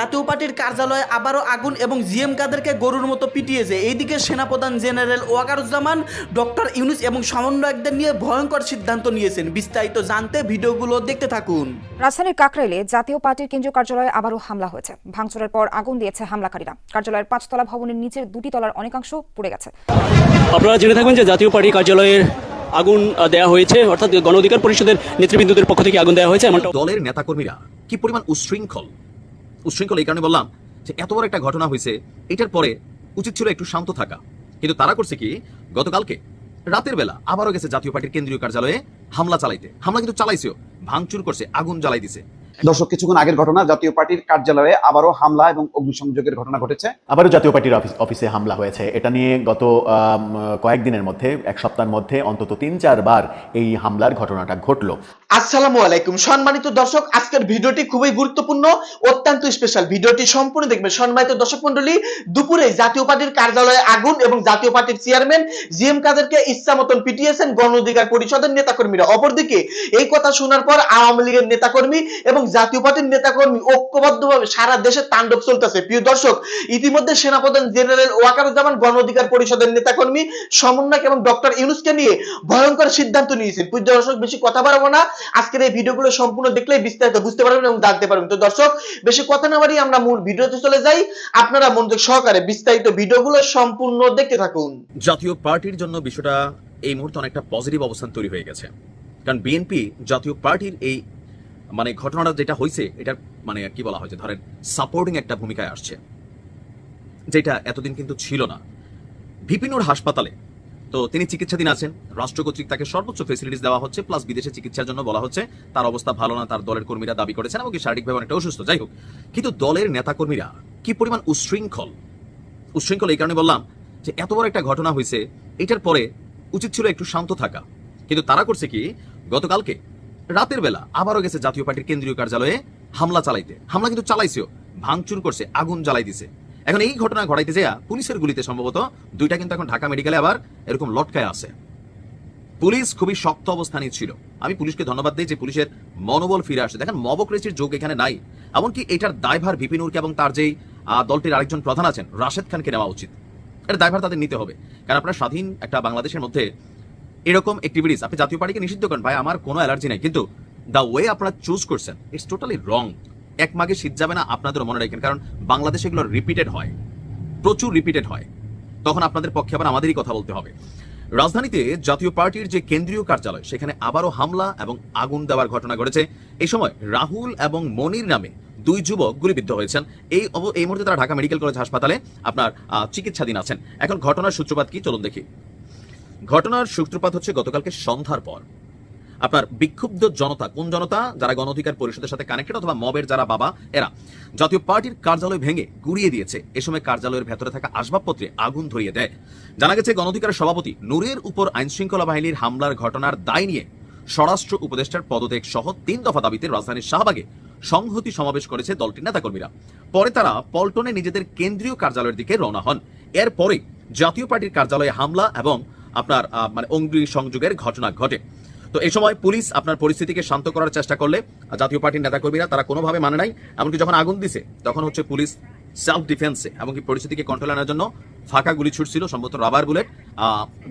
জাতীয় পার্টির কার্যালয়ে আবারও আগুন এবং জিএম কাদেরকে গরুর মতো পিটিয়েছে। এইদিকে সেনাপ্রধান জেনারেল ওয়াকারুজ্জামান ডক্টর ইউনুস এবং সমন্বয়কদের নিয়ে ভয়ঙ্কর সিদ্ধান্ত নিয়েছেন। বিস্তারিত জানতে ভিডিওগুলো দেখতে থাকুন। রাজধানীর কাকরাইলে জাতীয় পার্টির কেন্দ্রীয় কার্যালয়ে আবারও হামলা হয়েছে। ভাঙচুরের পর আগুন দিয়েছে হামলাকারীরা। কার্যালয়ের পাঁচতলা ভবনের নিচের দুটি তলার অনেকাংশ পুড়ে গেছে। আপনারা জেনে থাকবেন যে জাতীয় পার্টি কার্যালয়ের আগুন দেওয়া হয়েছে অর্থাৎ গণ অধিকার পরিষদের নেতৃবৃন্দদের পক্ষ থেকে আগুন দেওয়া হয়েছে এমনটা দলের নেতাকর্মীরা কি পরিমাণ উশৃঙ্খল? উশৃঙ্খল এই কারণে বললাম যে এত বড় একটা ঘটনা হয়েছে, এটার পরে উচিত ছিল একটু শান্ত থাকা। কিন্তু তারা করছে কি, গতকালকে রাতের বেলা আবারও গেছে জাতীয় পার্টির কেন্দ্রীয় কার্যালয়ে হামলা চালাইতে। হামলা কিন্তু চালাইছেও, ভাঙচুর করছে, আগুন জ্বালাই দিছে। দর্শক কিছুক্ষণ আগের ঘটনা জাতীয় পার্টির কার্যালয়ে আবারও হামলা এবং অগ্নিসংযোগের ঘটনা ঘটেছে। আবারও জাতীয় পার্টির অফিসে হামলা হয়েছে। এটা নিয়ে গত কয়েকদিনের মধ্যে এক সপ্তাহের মধ্যে অন্তত তিন চারবার এই হামলার ঘটনাটা ঘটলো। আসসালামু আলাইকুম। সম্মানিত দর্শক আজকের ভিডিওটি খুবই গুরুত্বপূর্ণ অত্যন্ত স্পেশাল ভিডিওটি সম্পূর্ণ দেখবেন। সম্মানিত দর্শক মন্ডলী দুপুরে জাতীয় পার্টির কার্যালয়ে আগুন এবং জাতীয় পার্টির চেয়ারম্যান জিএম কাদেরকে ইচ্ছা মতন পিটিয়েছেন গণ অধিকার পরিষদের নেতাকর্মীরা। অপরদিকে এই কথা শোনার পর আওয়ামী লীগের নেতাকর্মী এবং জাতীয় পার্টির নেতাকর্মী ঐক্যবদ্ধভাবে সারা দেশে তাণ্ডব চলতেছে। প্রিয় দর্শক, ইতিমধ্যে সেনাপ্রধান জেনারেল ওয়াকারুজ্জামান গণ অধিকার পরিষদের নেতাকর্মী সমন্বয়ক এবং ডক্টর ইউনুসকে নিয়ে ভয়ঙ্কর সিদ্ধান্ত নিয়েছেন। প্রিয় দর্শক, বেশি কথা বাড়াবো না। আজকের এই ভিডিওগুলো সম্পূর্ণ দেখলে বিস্তারিত বুঝতে পারবেন এবং জানতে পারবেন। তো দর্শক, বেশি কথা না বাড়িয়ে আমরা মূল ভিডিওতে চলে যাই। আপনারা মনোযোগ সহকারে বিস্তারিত ভিডিওগুলো সম্পূর্ণ দেখতে থাকুন। জাতীয় পার্টির জন্য বিষয়টা এই মুহূর্তে অনেকটা পজিটিভ অবস্থান তৈরি হয়ে গেছে। কারণ বিএনপি জাতীয় পার্টির এই মানে ঘটনাটা যেটা হয়েছে এটা মানে কি বলা হয় যে ধরেন সাপোর্টিং একটা ভূমিকায় আসছে, যেটা এতদিন কিন্তু ছিল না। ভিপিনুর হাসপাতালে, তো তিনি চিকিৎসাধীন আছেন, রাষ্ট্র কর্তৃক তাকে সর্বোচ্চ ফেসিলিটিস দেওয়া হচ্ছে প্লাস বিদেশে চিকিৎসার জন্য বলা হচ্ছে, তার অবস্থা ভালো না, তার দলের কর্মীরা দাবি করেছেন, এবং শারীরিকভাবে অনেকটা অসুস্থ। যাই হোক, কিন্তু দলের নেতাকর্মীরা কি পরিমাণ উশৃঙ্খল? উশৃঙ্খল এই কারণে বললাম যে এত বড় একটা ঘটনা হয়েছে এটার পরে উচিত ছিল একটু শান্ত থাকা। কিন্তু তারা করছে কি, গতকালকে রাতের বেলা আবারও গেছে জাতীয় পার্টির কেন্দ্রীয় কার্যালয়ে হামলা চালাইতে। হামলা কিন্তু চালাইছেও, ভাঙচুর করছে, আগুন জ্বালাই দিছে। এখন এই ঘটনা ঘটাইতে যেয়া পুলিশের গুলিতে সম্ভবত দুইটা কিন্তু এখন ঢাকা মেডিকেলে আবার এরকম লটকায় আছে। পুলিশ খুবই শক্ত অবস্থানে ছিল। আমি পুলিশকে ধন্যবাদ দিই যে পুলিশের মনোবল ফিরে আসে। দেখেন মবক্রেসির যোগ এখানে নাই। এমনকি এটার দায়ভার বিপিনুরকে এবং তার যেই দলটির আরেকজন প্রধান আছেন, রাশেদ খানকে নেওয়া উচিত। এটা দায়ভার তাদের নিতে হবে। কারণ আপনার স্বাধীন একটা বাংলাদেশের মধ্যে এরকম অ্যাক্টিভিটিস আপনি জাতীয় পার্টিকে নিষিদ্ধ করেন, ভাই, আমার কোনো অ্যালার্জি নাই। কিন্তু দ্য ওয়ে আপনারা চুজ করছেন ইটস টোটালি রং এক মাগে শীত যাবে না, আপনাদেরও মনে রাখেন কারণ বাংলাদেশে এগুলো রিপিটেড হয়। প্রচুর রিপিটেড হয়। তখন আপনাদের পক্ষে আবার আমাদেরই কথা বলতে হবে। রাজধানীতে জাতীয় পার্টির যে কেন্দ্রীয় কার্যালয়, সেখানে আবারও হামলা এবং আগুন দেওয়ার ঘটনা ঘটেছে। এই সময় রাহুল এবং মনির নামে দুই যুবক গুলিবিদ্ধ হয়েছেন। এই এই মুহূর্তে তারা ঢাকা মেডিকেল কলেজ হাসপাতালে আপনার চিকিৎসাধীন আছেন। এখন ঘটনার সূত্রপাত কি? চলুন দেখি। ঘটনার সূত্রপাত হচ্ছে গতকালকে সন্ধ্যার পর। আপনার বিক্ষুব্ধ জনতা, কোন জনতা? যারা গণ অধিকার পরিষদের সাথে কানেক্টেড অথবা মবের যারা বাবা, এরা। জাতীয় পার্টির কার্যালয় ভেঙে গুড়িয়ে দিয়েছে। এ সময় কার্যালয়ের ভেতরে থাকা আসবাবপত্রে আগুন ধরিয়ে দেয়। জানা গেছে, গণ অধিকার সভাপতি নূরের উপর আইন শৃঙ্খলা বাহিনীর হামলার ঘটনার দায় নিয়ে স্বরাষ্ট্র উপদেষ্টার পদত্যাগ সহ তিন দফা দাবিতে রাজধানীর শাহবাগে সংহতি সমাবেশ করেছে দলটির নেতাকর্মীরা। পরে তারা পল্টনে নিজেদের কেন্দ্রীয় কার্যালয়ের দিকে রওনা হন। এরপরে জাতীয় পার্টির কার্যালয়ে হামলা এবং আপনার মানে অঙ্গি সংযোগের ঘটনা ঘটে। তো এই সময় পুলিশ আপনার পরিস্থিতিকে শান্ত করার চেষ্টা করলে জাতীয় পার্টির নেতাকর্মীরা তারা কোনোভাবে মানে নাই, এমনকি যখন আগুন দিছে, তখন হচ্ছে পুলিশ সেলফ ডিফেন্সে এমনকি পরিস্থিতিকে কন্ট্রোল আনার জন্য ফাঁকা গুলি ছুটছিল, সম্ভবত রাবার বুলেট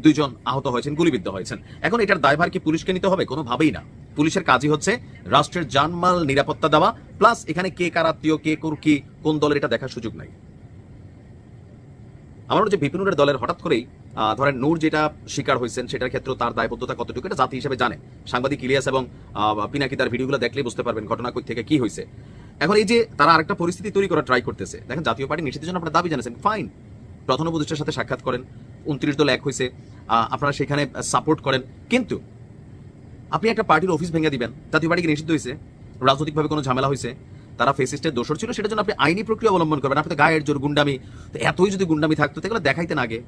দুইজন আহত হয়েছেন, গুলিবিদ্ধ হয়েছেন। এখন এটার দায়ভার কি পুলিশকে নিতে হবে? কোনোভাবেই না। পুলিশের কাজই হচ্ছে রাষ্ট্রের জানমাল নিরাপত্তা দেওয়া প্লাস এখানে কে কার আত্মীয়, কে কোর, কি, কোন দলের এটা দেখার সুযোগ নাই। আমার হচ্ছে বিপিনুরের দলের হঠাৎ করেই ধরেন নূর যেটা শিকার হয়েছেন, সেটার ক্ষেত্রে তার দায়বদ্ধতা কতটুকু, এটা জাতি হিসেবে জানে। সাংবাদিক ইলিয়াস এবং পিনাকি তার ভিডিওগুলো দেখলেই বুঝতে পারবেন ঘটনা কই থেকে কি হয়েছে। এখন এই যে তারা আরেকটা পরিস্থিতি তৈরি করার ট্রাই করতেছে, দেখেন জাতীয় পার্টি নিষিদ্ধের জন্য আপনারা দাবি জানাচ্ছেন ফাইন প্রধান উপদেষ্টার সাথে সাক্ষাৎ করেন, উনত্রিশ দল এক হয়েছে আপনারা সেখানে সাপোর্ট করেন। কিন্তু আপনি একটা পার্টির অফিস ভেঙে দিবেন, জাতীয় পার্টিকে নিষিদ্ধ হয়েছে? রাজনৈতিকভাবে কোনো ঝামেলা হয়েছে? তারা ফেসিস্টের দোষর ছিল, সেটার জন্য আপনি আইনি প্রক্রিয়া অবলম্বন করবেন। আপনি তো গায়ের জোর, গুন্ডামি, তো এতই যদি গুন্ডামি থাকতো তাহলে দেখাইতেন আগে।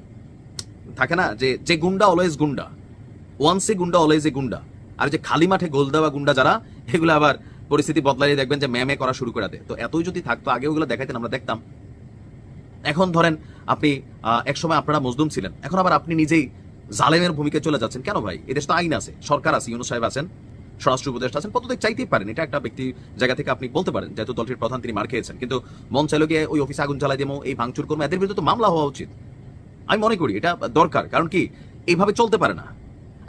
থাকে না যে যে গুন্ডা অলওয়েজ গুন্ডা। ওয়ান্স গুন্ডা অলওয়েজ এ গুন্ডা। আর যে খালি মাঠে গোল দেওয়া গুন্ডা যারা, এগুলো আবার পরিস্থিতি বদলাইয়ে দেখবেন যে ম্যামে করা শুরু করে দেয়। তো এতই যদি থাকতো, আগে ওগুলো দেখাইতেন, আমরা দেখতাম। এখন ধরেন আপনি একসময় আপনারা মজদুম ছিলেন। এখন আবার আপনি নিজেই জালেমের ভূমিকায় চলে যাচ্ছেন। কেন ভাই? এদেশ তো আইন আছে। সরকার আছে, ইউনুস সাহেব আছেন, স্বরাষ্ট্র উপদেষ্টা আছেন পদত্যাগ চাইতেই পারেন? এটা একটা ব্যক্তি জায়গা থেকে আপনি বলতে পারেন, যেহেতু দলটির প্রধান তিনি মার খেয়েছেন। কিন্তু মন চাইলো গিয়ে ওই অফিসে আগুন জ্বালাই দেবো এই ভাঙচুর করব এদের বিরুদ্ধে তো মামলা হওয়া উচিত। আমি মনে করি এটা দরকার, কারণ কি এইভাবে চলতে পারে না।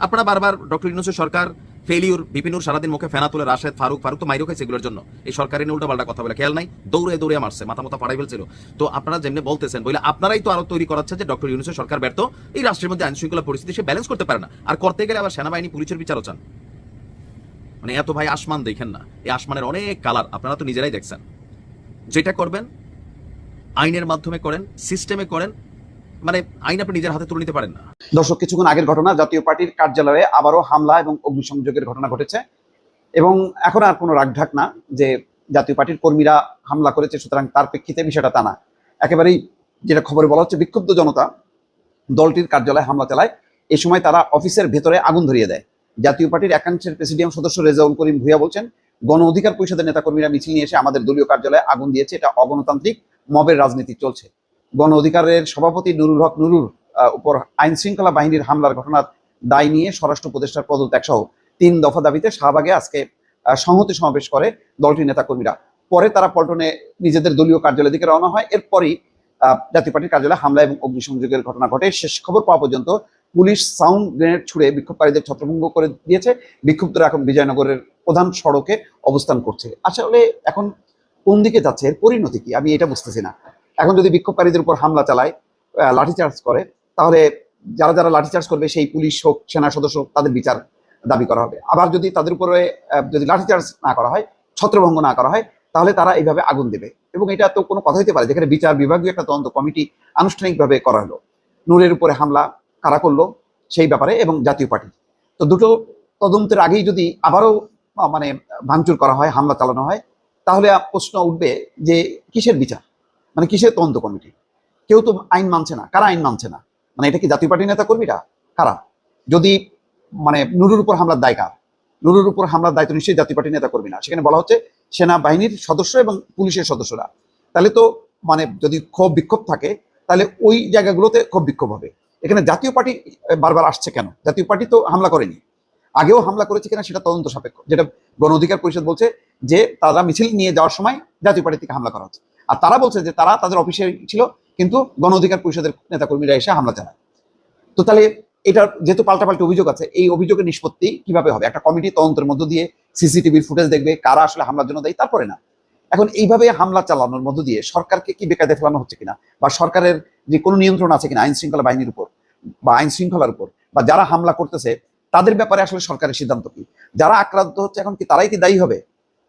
আপনারা বারবার ডক্টর ইউনুসের সরকার ফেলিউর বিপিনুর সারাদিন মুখে ফেনা তুলে রাশেদ, ফারুক ফারুক তো মাইরো খাইছে এগুলোর জন্য। এই সরকারের উল্টা পাল্টা কথা বলে, খেয়াল নাই? দৌড়ে দৌড়ে মারছে, মাথা মাথা পাড়াই ফেলছিল। তো আপনারা যেমনি বলতেছেন বলে আপনারাই তো আরও তৈরি করাচ্ছেন যে ডক্টর ইউনুসের সরকার ব্যর্থ, এই রাষ্ট্রের মধ্যে আইন শৃঙ্খলা পরিস্থিতি সে ব্যালেন্স করতে পারে না। আর করতে গেলে আবার সেনাবাহিনী, পুলিশের বিচারও চান। মানে এত ভাই আসমান দেখেন না। এই আসমানের অনেক কালার আপনারা তো নিজেরাই দেখছেন। যেটা করবেন, আইনের মাধ্যমে করেন সিস্টেমে করেন মানে আইন আপনি নিজের হাতে তুলে নিতে পারেন না। দর্শক, কিছুক্ষণ আগের ঘটনা, জাতীয় পার্টির কার্যালয়ে আবারও হামলা এবং অগ্নিসংযোগের ঘটনা ঘটেছে। এবং এখন আর কোনো রাগঢাক না যে জাতীয় পার্টির কর্মীরা হামলা করেছে, সুতরাং তার প্রেক্ষিতে বিষয়টা তা না। একেবারেই যেটা খবরে বলা হচ্ছে, বিক্ষুব্ধ জনতা দলটির কার্যালয়ে হামলা চালায়। এই সময় তারা অফিসের ভেতরে আগুন ধরিয়ে দেয়। জাতীয় পার্টির একাংশের প্রেসিডিয়াম সদস্য রেজাউল করিম ভুইয়া বলছেন, গণ অধিকার পরিষদের নেতাকর্মীরা মিছিল নিয়ে এসে আমাদের দলীয় কার্যালয়ে আগুন দিয়েছে। এটা অগণতান্ত্রিক, মবের রাজনীতি চলছে। গণ অধিকারের সভাপতি নুরুল হক নুরুর উপর আইন শৃঙ্খলা বাহিনীর হামলার ঘটনার দায় নিয়ে স্বরাষ্ট্র উপদেষ্টার পদত্যাগ সহ তিন দফা দাবিতে শাহবাগে আজকে সংহতি সমাবেশ করে দলটির নেতাকর্মীরা। পরে তারা পল্টনে নিজেদের দলীয় কার্যালয়ের দিকে রওনা হয়। এরপরই জাতীয় পার্টির কার্যালয়ে হামলা এবং অগ্নিসংযোগের ঘটনা ঘটে। শেষ খবর পাওয়া পর্যন্ত পুলিশ সাউন্ড গ্রেনেড ছুড়ে বিক্ষোভকারীদের ছত্রভঙ্গ করে দিয়েছে। বিক্ষুব্ধরা এখন বিজয়নগরের প্রধান সড়কে অবস্থান করছে। আসলে এখন কোন দিকে যাচ্ছে? এর পরিণতি কি? আমি এটা বুঝতেছি না। এখন যদি বিক্ষোভকারীদের উপর হামলা চালায় লাঠিচার্জ করে, তাহলে যারা যারা লাঠিচার্জ করবে, সেই পুলিশ হোক, সেনা সদস্য হোক, তাদের বিচার দাবি করা হবে। আবার যদি তাদের উপরে যদি লাঠিচার্জ না করা হয়, ছত্রভঙ্গ না করা হয়, তাহলে তারা এইভাবে আগুন দেবে। এবং এটা তো কোনো কথা হতে পারে, যেখানে বিচার বিভাগীয় একটা তদন্ত কমিটি আনুষ্ঠানিকভাবে করা হলো। নূরের উপরে হামলা কারা করল, সেই ব্যাপারে এবং জাতীয় পার্টি। তো দুটো তদন্তের আগেই যদি আবারও মানে ভাঙচুর করা হয়, হামলা চালানো হয়, তাহলে প্রশ্ন উঠবে যে কিসের বিচার? মানে কিসের তদন্ত কমিটি? কেউ তো আইন মানছে না। কারা আইন মানছে না? মানে এটা কি জাতীয় পার্টির নেতা কর্মীরা? কারা? যদি মানে নুরুর উপর হামলার দায় কার? নুরুর উপর হামলার দায়িত্ব নিশ্চয়ই জাতীয় পার্টির নেতা কর্মী না। সেখানে বলা হচ্ছে সেনাবাহিনীর সদস্য এবং পুলিশের সদস্যরা। তাহলে তো মানে যদি ক্ষোভ বিক্ষোভ থাকে, তাহলে ওই জায়গাগুলোতে ক্ষোভ বিক্ষোভ হবে। এখানে জাতীয় পার্টি বারবার আসছে কেন? জাতীয় পার্টি তো হামলা করেনি। আগেও হামলা করেছে কিনা সেটা তদন্ত সাপেক্ষ। যেটা গণ অধিকার পরিষদ বলছে যে, তারা মিছিল নিয়ে যাওয়ার সময় জাতীয় পার্টি থেকে হামলা করা হচ্ছে। আর তারা বলছে যে তারা তাদের অফিসে ছিল, কিন্তু গণ অধিকার পরিষদের নেতাকর্মীরা এসে হামলা চালায় তো তাহলে এটার যেহেতু পাল্টাপাল্টি অভিযোগ আছে, এই অভিযোগের নিষ্পত্তি কীভাবে হবে? একটা কমিটি তদন্তের মধ্য দিয়ে সিসিটিভির ফুটেজ দেখবে কারা আসলে হামলার জন্য দেয়, তারপরে না। এখন এইভাবে হামলা চালানোর মধ্য দিয়ে সরকারকে কি বেকায়দে ফেলানো হচ্ছে কিনা? বা সরকারের যে কোনো নিয়ন্ত্রণ আছে কিনা আইন শৃঙ্খলা বাহিনীর উপর? বা আইন শৃঙ্খলার উপর? বা যারা হামলা করতেছে, তাদের ব্যাপারে আসলে সরকারের সিদ্ধান্ত কি? যারা আক্রান্ত হচ্ছে এখন কি তারাই কি দায়ী হবে?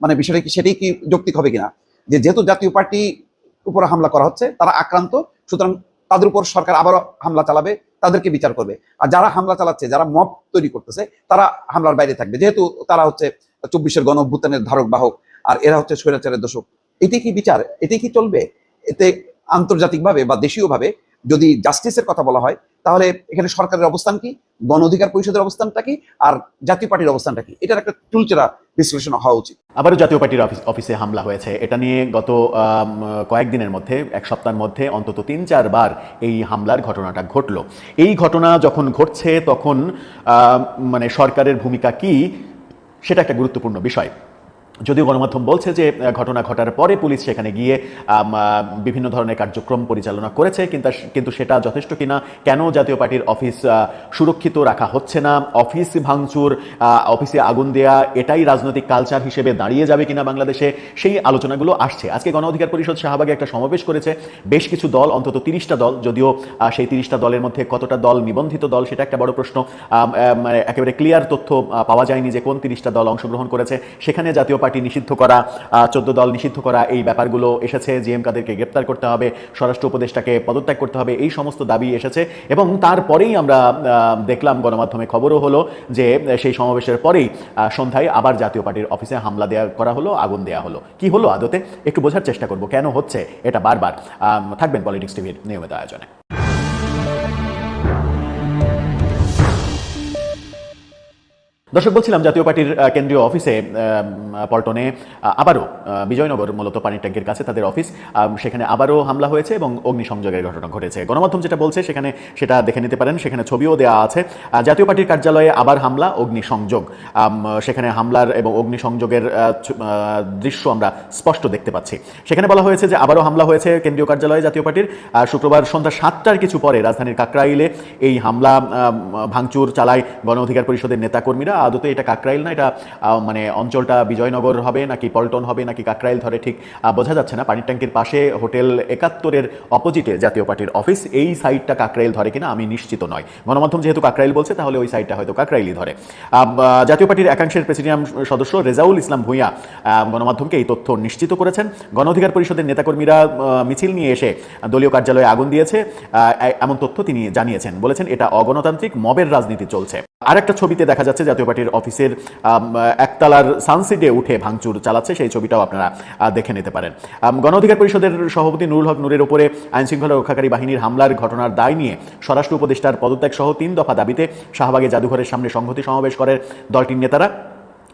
মানে বিষয়টা কি সেটাই কি যৌক্তিক হবে কিনা? যে যেহেতু জাতীয় পার্টি উপর হামলা করা হচ্ছে, তারা আক্রান্ত, সুতরাং তাদের উপর সরকার আবারও হামলা চালাবে, তাদেরকে বিচার করবে। আর যারা হামলা চালাচ্ছে, যারা মব তৈরি করতেছে, তারা হামলার বাইরে থাকবে। যেহেতু তারা হচ্ছে চব্বিশের গণ অভ্যুত্থানের ধারক বাহক, আর এরা হচ্ছে স্বৈরাচারের দোষক। এটি কি বিচার? এটি কি চলবে? এতে আন্তর্জাতিকভাবে বা দেশীয়ভাবে যদি জাস্টিসের কথা বলা হয় তাহলে এখানে সরকারের অবস্থান কি? গণ অধিকার পরিষদের অবস্থানটা কি? আর জাতীয় পার্টির অবস্থানটা কি? এটার একটা চুলচেরা বিশ্লেষণ হওয়া উচিত। আবারও জাতীয় পার্টির অফিস হামলা হয়েছে। এটা নিয়ে গত কয়েকদিনের মধ্যে, এক সপ্তাহের মধ্যে অন্তত তিন, চারবার এই হামলার ঘটনাটা ঘটলো। এই ঘটনা যখন ঘটছে, তখন মানে সরকারের ভূমিকা কি, সেটা একটা গুরুত্বপূর্ণ বিষয়। যদিও গণমাধ্যম বলছে যে ঘটনা ঘটার পরে পুলিশ সেখানে গিয়ে বিভিন্ন ধরনের কার্যক্রম পরিচালনা করেছে, কিন্তু কিন্তু সেটা যথেষ্ট কিনা, কেন জাতীয় পার্টির অফিস সুরক্ষিত রাখা হচ্ছে না, অফিস ভাঙচুর অফিসে আগুন দেয়া, এটাই রাজনৈতিক কালচার হিসেবে দাঁড়িয়ে যাবে কিনা বাংলাদেশে, সেই আলোচনাগুলো আসছে। আজকে গণ অধিকার পরিষদ শাহবাগে একটা সমাবেশ করেছে, বেশ কিছু দল, অন্তত তিরিশটা দল, যদিও সেই তিরিশটা দলের মধ্যে কতটা দল নিবন্ধিত দল, সেটা একটা বড় প্রশ্ন মানে একেবারে ক্লিয়ার তথ্য পাওয়া যায়নি যে কোন তিরিশটা দল অংশগ্রহণ করেছে, সেখানে জাতীয় পার্টি নিষিদ্ধ করা চোদ্দ দল নিষিদ্ধ করা, এই ব্যাপারগুলো এসেছে। জিএম কাদেরকে গ্রেপ্তার করতে হবে, স্বরাষ্ট্র উপদেষ্টাকে পদত্যাগ করতে হবে, এই সমস্ত দাবি এসেছে। এবং তারপরেই আমরা দেখলাম গণমাধ্যমে খবরও হলো যে, সেই সমাবেশের পরেই সন্ধ্যায় আবার জাতীয় পার্টির অফিসে হামলা দেওয়া করা হলো, আগুন দেওয়া হলো। কি হলো আদতে? একটু বোঝার চেষ্টা করব। কেন হচ্ছে? এটা বারবার। থাকবেন পলিটিক্স টিভির নিয়মিত আয়োজনে। দর্শক, বলছিলাম জাতীয় পার্টির কেন্দ্রীয় অফিসে পল্টনে আবারও বিজয়নগর মূলত পানির ট্যাঙ্কের কাছে তাদের অফিস সেখানে আবারও হামলা হয়েছে এবং অগ্নিসংযোগের ঘটনা ঘটেছে। গণমাধ্যম যেটা বলছে, সেখানে সেটা দেখে নিতে পারেন, সেখানে ছবিও দেওয়া আছে। জাতীয় পার্টির কার্যালয়ে আবার হামলা, অগ্নিসংযোগ। সেখানে হামলার এবং অগ্নিসংযোগের দৃশ্য আমরা স্পষ্ট দেখতে পাচ্ছি। সেখানে বলা হয়েছে যে আবারও হামলা হয়েছে কেন্দ্রীয় কার্যালয়ে জাতীয় পার্টির। শুক্রবার সন্ধ্যা সাতটার কিছু পরে রাজধানীর কাকরাইলে এই হামলা ভাঙচুর চালায় গণ অধিকার পরিষদের নেতাকর্মীরা। আদতে এটা কাকরাইল না, এটা মানে অঞ্চলটা বিজয়নগর হবে নাকি পল্টন হবে নাকি কাকরাইল ধরে ঠিক বোঝা যাচ্ছে না। পানির ট্যাঙ্কির পাশে হোটেল একাত্তরের অপোজিটে জাতীয় পার্টির অফিস, এই সাইডটা কাকরাইল ধরে কিনা আমি নিশ্চিত নয়। গণমাধ্যম যেহেতু কাকরাইল বলছে, তাহলে ওই সাইডটা হয়তো কাকরাইলই ধরে। জাতীয় পার্টির একাংশের প্রেসিডিয়াম সদস্য রেজাউল ইসলাম ভূঁইয়া গণমাধ্যমকে এই তথ্য নিশ্চিত করেছেন। গণ অধিকার পরিষদের নেতাকর্মীরা মিছিল নিয়ে এসে দলীয় কার্যালয়ে আগুন দিয়েছে। এমন তথ্য তিনি জানিয়েছেন। বলেছেন, এটা অগণতান্ত্রিক, মবের রাজনীতি চলছে। আরেকটা ছবিতে দেখা যাচ্ছে জাতীয় পার্টির অফিসের একতলার সানসিডে উঠে ভাঙচুর চালাচ্ছে, সেই ছবিটাও আপনারা দেখে নিতে পারেন। গণ অধিকার পরিষদের সভাপতি নুরুল হক নুরের উপরে আইনশৃঙ্খলা রক্ষাকারী বাহিনীর হামলার ঘটনার দায় নিয়ে স্বরাষ্ট্র উপদেষ্টার পদত্যাগ সহ তিন দফা দাবিতে শাহবাগে জাদুঘরের সামনে সংহতি সমাবেশ করেন দলটির নেতারা।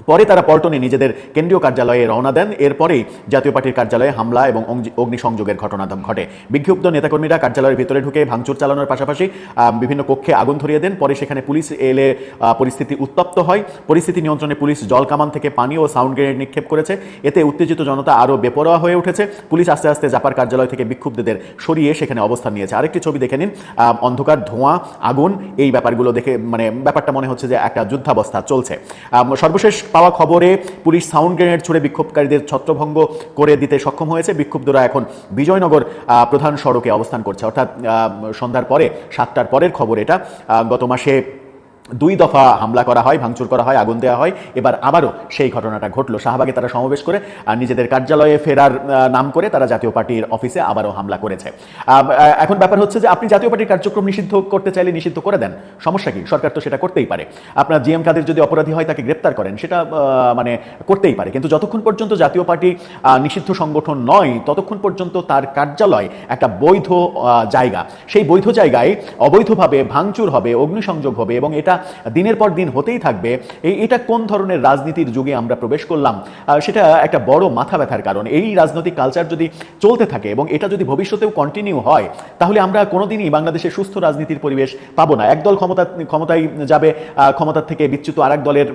পরে তারা পল্টনে নিজেদের কেন্দ্রীয় কার্যালয়ে রওনা দেন। এরপরেই জাতীয় পার্টির কার্যালয়ে হামলা এবং অগ্নিসংযোগের ঘটনা ঘটে। বিক্ষুব্ধ নেতাকর্মীরা কার্যালয়ের ভিতরে ঢুকে ভাঙচুর চালানোর পাশাপাশি বিভিন্ন কক্ষে আগুন ধরিয়ে দেন। পরে সেখানে পুলিশ এলে পরিস্থিতি উত্তপ্ত হয়। পরিস্থিতি নিয়ন্ত্রণে পুলিশ জল কামান থেকে পানি ও সাউন্ড গ্রেনেড নিক্ষেপ করেছে। এতে উত্তেজিত জনতা আরও বেপরোয়া হয়ে উঠেছে। পুলিশ আস্তে আস্তে জাপার কার্যালয় থেকে বিক্ষুব্ধদের সরিয়ে সেখানে অবস্থান নিয়েছে। আরেকটি ছবি দেখে নিন। অন্ধকার, ধোঁয়া, আগুন, এই ব্যাপারগুলো দেখে মানে ব্যাপারটা মনে হচ্ছে যে একটা যুদ্ধাবস্থা চলছে। সর্বশেষ পাওয়া খবরে পুলিশ সাউন্ড গ্রেনেড ছুড়ে বিক্ষোভকারীদের ছত্রভঙ্গ করে দিতে সক্ষম হয়েছে। বিক্ষুব্ধরা এখন বিজয়নগর প্রধান সড়কে অবস্থান করছে। অর্থাৎ সন্ধ্যার পরে, সাতটার পরের খবর এটা। গত মাসে দুই দফা হামলা করা হয়, ভাঙচুর করা হয়, আগুন দেওয়া হয়। এবার আবারও সেই ঘটনাটা ঘটলো। শাহবাগে তারা সমাবেশ করে আর নিজেদের কার্যালয়ে ফেরার নাম করে তারা জাতীয় পার্টির অফিসে আবারও হামলা করেছে। এখন ব্যাপার হচ্ছে যে আপনি জাতীয় পার্টির কার্যক্রম নিষিদ্ধ করতে চাইলে নিষিদ্ধ করে দেন। সমস্যা কি? সরকার তো সেটা করতেই পারে। আপনার জিএম কাদের যদি অপরাধী হয় তাকে গ্রেপ্তার করেন, সেটা মানে করতেই পারে। কিন্তু যতক্ষণ পর্যন্ত জাতীয় পার্টি নিষিদ্ধ সংগঠন নয়, ততক্ষণ পর্যন্ত তার কার্যালয় একটা বৈধ জায়গা। সেই বৈধ জায়গায় অবৈধভাবে ভাঙচুর হবে, অগ্নিসংযোগ হবে এবং এটা দিনের পর দিন হতেই থাকবে। এটা কোন ধরনের রাজনীতির যুগে আমরা প্রবেশ করলাম? সেটা একটা বড় মাথা ব্যথার কারণ। এই রাজনৈতিক কালচার যদি চলতে থাকে এবং এটা যদি ভবিষ্যতেও কন্টিনিউ হয়, তাহলে আমরা কোনোদিনই বাংলাদেশে সুস্থ রাজনীতির পরিবেশ পাবো না। একদল ক্ষমতা, ক্ষমতায় যাবে ক্ষমতার থেকে বিচ্যুত আরেক দলের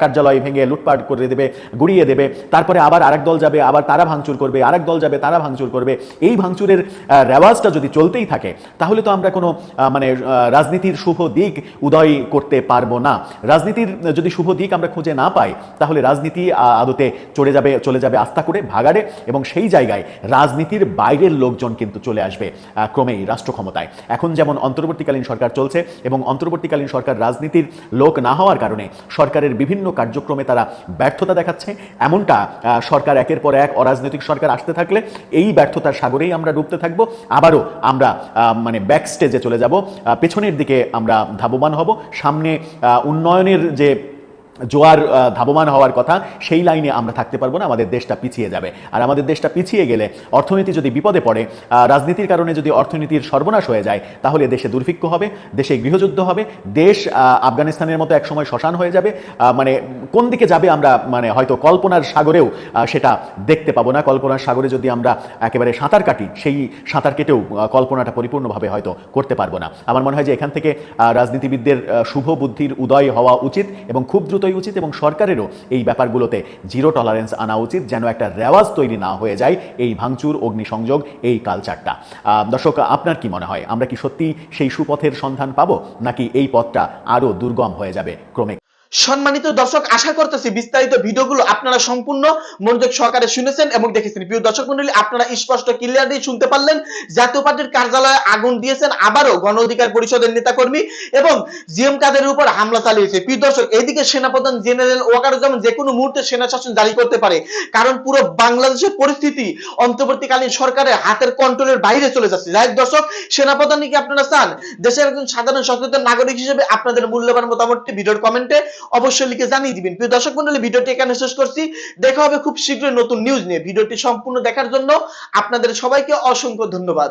কার্যালয় ভেঙে লুটপাট করে দেবে, গুড়িয়ে দেবে। তারপরে আবার আরেক দল যাবে, আবার তারা ভাঙচুর করবে, আরেক দল যাবে, তারা ভাঙচুর করবে। এই ভাঙচুরের রেওয়াজটা যদি চলতেই থাকে, তাহলে তো আমরা কোনো মানে রাজনীতির শুভ দিক উদয় করতে পারব না। রাজনীতির যদি শুভ দিক আমরা খুঁজে না পাই, তাহলে রাজনীতি আদতে চলে যাবে চলে যাবে আস্থা করে, ভাগাড়ে এবং সেই জায়গায় রাজনীতির বাইরের লোকজন কিন্তু চলে আসবে ক্রমেই রাষ্ট্র ক্ষমতায় এখন যেমন অন্তর্বর্তীকালীন সরকার চলছে এবং অন্তর্বর্তীকালীন সরকার রাজনীতির লোক না হওয়ার কারণে সরকারের বিভিন্ন কার্যক্রমে তারা ব্যর্থতা দেখাচ্ছে, এমনটা সরকার একের পর এক অরাজনৈতিক সরকার আসতে থাকলে এই ব্যর্থতার সাগরেই আমরা ডুবতে থাকব, আবারও আমরা মানে ব্যাক স্টেজে চলে যাব পেছনের দিকে আমরা ধাবমান হব। সামনে উন্নয়নের যে জোয়ার ধাবমান হওয়ার কথা, সেই লাইনে আমরা থাকতে পারব না, আমাদের দেশটা পিছিয়ে যাবে। আর আমাদের দেশটা পিছিয়ে গেলে অর্থনীতি যদি বিপদে পড়ে রাজনীতির কারণে যদি অর্থনীতির সর্বনাশ হয়ে যায়, তাহলে দেশে দুর্ভিক্ষ হবে, দেশে গৃহযুদ্ধ হবে, দেশ আফগানিস্তানের মতো এক সময় শ্মশান হয়ে যাবে মানে কোন দিকে যাবে আমরা মানে হয়তো কল্পনার সাগরেও সেটা দেখতে পাবো না। কল্পনার সাগরে যদি আমরা একেবারে সাঁতার কাটি, সেই সাঁতার কেটেও কল্পনাটা পরিপূর্ণভাবে হয়তো করতে পারব না। আমার মনে হয় যে এখান থেকে রাজনীতিবিদদের শুভ বুদ্ধির উদয় হওয়া উচিত এবং খুব দ্রুতই উচিত এবং সরকারেরও এই ব্যাপারগুলোতে জিরো টলারেন্স আনা উচিত, যেন একটা রেওয়াজ তৈরি না হয়ে যায় এই ভাঙচুর, অগ্নিসংযোগ, এই কালচারটা দর্শক, আপনার কি মনে হয়? আমরা কি সত্যি সেই সুপথের সন্ধান পাবো, নাকি এই পথটা আরও দুর্গম হয়ে যাবে ক্রমে সম্মানিত দর্শক, আশা করতেছি বিস্তারিত ভিডিওগুলো আপনারা সম্পূর্ণ মনোযোগ সহকারে শুনেছেন এবং দেখেছেন। প্রিয় দর্শক মন্ডলী আপনারা স্পষ্ট ক্লিয়ারলি শুনতে পারলেন, জাতীয় পার্টির কার্যালয়ে আগুন দিয়েছেন আবারও গণ অধিকার পরিষদের নেতাকর্মী এবং জিএম কাদের উপর হামলা চালিয়েছে। প্রিয় দর্শক, এদিকে সেনাপ্রধান জেনারেল ওয়াকারুজ্জামান যে কোনো মুহূর্তে সেনা শাসন জারি করতে পারে, কারণ পুরো বাংলাদেশের পরিস্থিতি অন্তর্বর্তীকালীন সরকারের হাতের কন্ট্রোলের বাইরে চলে যাচ্ছে। যাই দর্শক সেনাপ্রধান কি আপনারা চান? দেশের একজন সাধারণ সচেতন নাগরিক হিসেবে আপনাদের মূল্যবান মতামতটি ভিডিওর কমেন্টে অবশ্যই লিখে জানিয়ে দিবেন। প্রিয় দর্শক মন্ডলী, ভিডিওটি এখানে শেষ করছি। দেখা হবে খুব শীঘ্রই নতুন নিউজ নিয়ে। ভিডিওটি সম্পূর্ণ দেখার জন্য আপনাদের সবাইকে অসংখ্য ধন্যবাদ।